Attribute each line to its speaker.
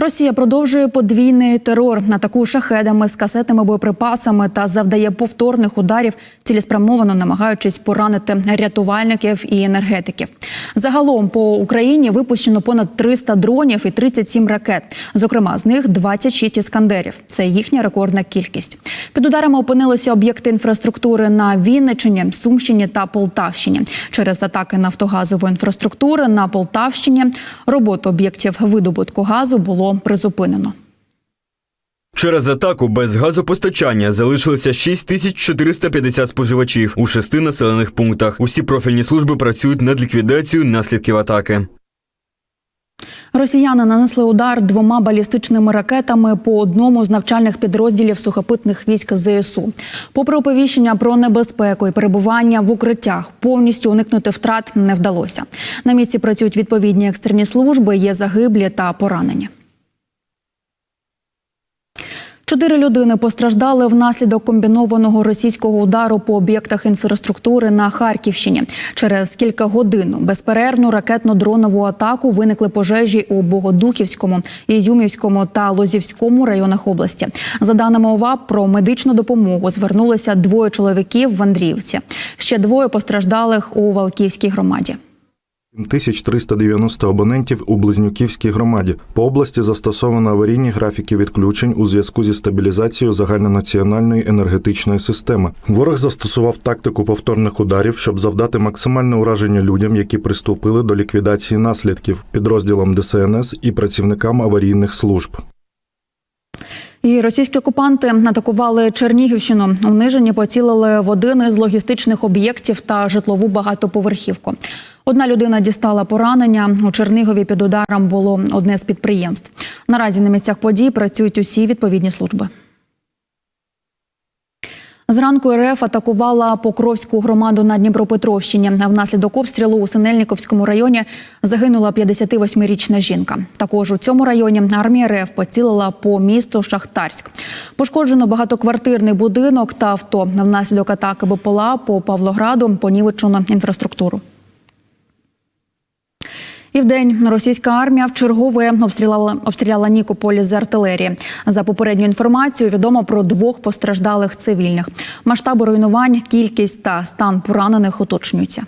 Speaker 1: Росія продовжує подвійний терор атакує шахедами з касетними боєприпасами та завдає повторних ударів, цілеспрямовано намагаючись поранити рятувальників і енергетиків. Загалом по Україні випущено понад 300 дронів і 37 ракет. Зокрема, з них 26 іскандерів. Це їхня рекордна кількість. Під ударами опинилися об'єкти інфраструктури на Вінниччині, Сумщині та Полтавщині. Через атаки нафтогазової інфраструктури на Полтавщині роботу об'єктів видобутку газу було призупинено.
Speaker 2: Через атаку без газопостачання залишилося 6450 споживачів у шести населених пунктах. Усі профільні служби працюють над ліквідацією наслідків атаки.
Speaker 1: Росіяни нанесли удар двома балістичними ракетами по одному з навчальних підрозділів сухопутних військ ЗСУ. Попри оповіщення про небезпеку і перебування в укриттях, повністю уникнути втрат не вдалося. На місці працюють відповідні екстрені служби, є загиблі та поранені. Чотири людини постраждали внаслідок комбінованого російського удару по об'єктах інфраструктури на Харківщині. Через кілька годин безперервну ракетно-дронову атаку виникли пожежі у Богодухівському, Ізюмівському та Лозівському районах області. За даними ОВАП, про медичну допомогу звернулися двоє чоловіків в Андріївці. Ще двоє постраждалих у Валківській громаді.
Speaker 3: 1390 абонентів у Близнюківській громаді. По області застосовано аварійні графіки відключень у зв'язку зі стабілізацією загальнонаціональної енергетичної системи. Ворог застосував тактику повторних ударів, щоб завдати максимальне ураження людям, які приступили до ліквідації наслідків, підрозділам ДСНС і працівникам аварійних служб.
Speaker 1: І російські окупанти атакували Чернігівщину. У поцілили в один із логістичних об'єктів та житлову багатоповерхівку. Одна людина дістала поранення. У Чернігові під ударом було одне з підприємств. Наразі на місцях подій працюють усі відповідні служби. Зранку РФ атакувала Покровську громаду на Дніпропетровщині. Внаслідок обстрілу у Синельниковському районі загинула 58-річна жінка. Також у цьому районі армія РФ поцілила по місту Шахтарськ. Пошкоджено багатоквартирний будинок та авто. Внаслідок атаки БПЛА по Павлограду понівечено інфраструктуру. І вдень російська армія вчергове обстріляла, обстріляла Нікополі з артилерії. За попередню інформацію відомо про двох постраждалих цивільних. Масштаби руйнувань, кількість та стан поранених уточнюються.